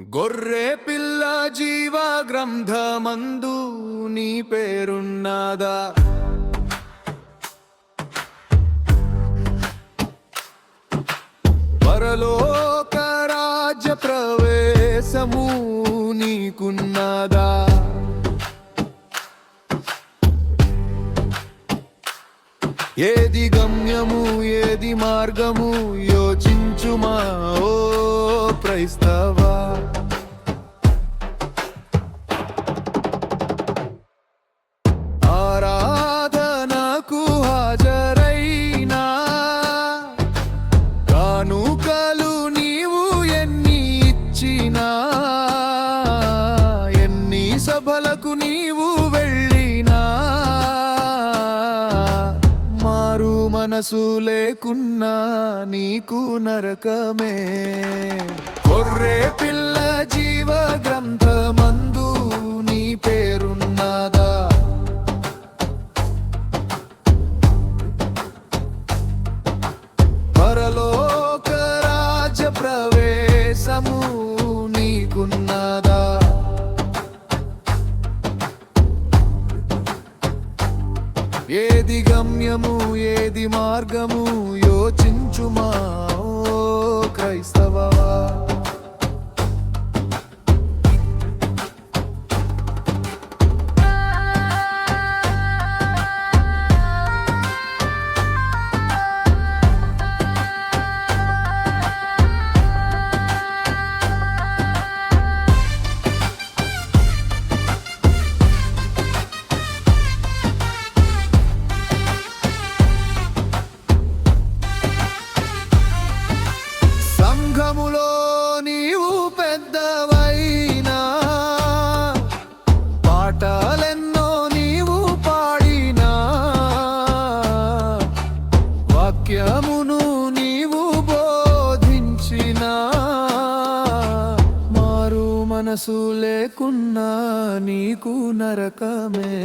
గొర్రె పిల్ల జీవ గ్రంథమందు నీ పేరున్నదా. పరలోక రాజ్య ప్రవేశము నీకున్నదా. ఏది గమ్యము ఏది మార్గము యోచించుమా ఓ క్రైస్తవ. మనసు లేకున్నా నీకు నరకమే. కొర్రే పిల్ల జీవ గ్రంథ ఏది గమ్యము ఏది మార్గము యోచించుమా ఓ సంఘములో నీవు పెద్దవైనా. పాటలెన్నో నీవు పాడినా. వాక్యమును నీవు బోధించినా. మారు మనసు లేకున్నా నీకు నరకమే.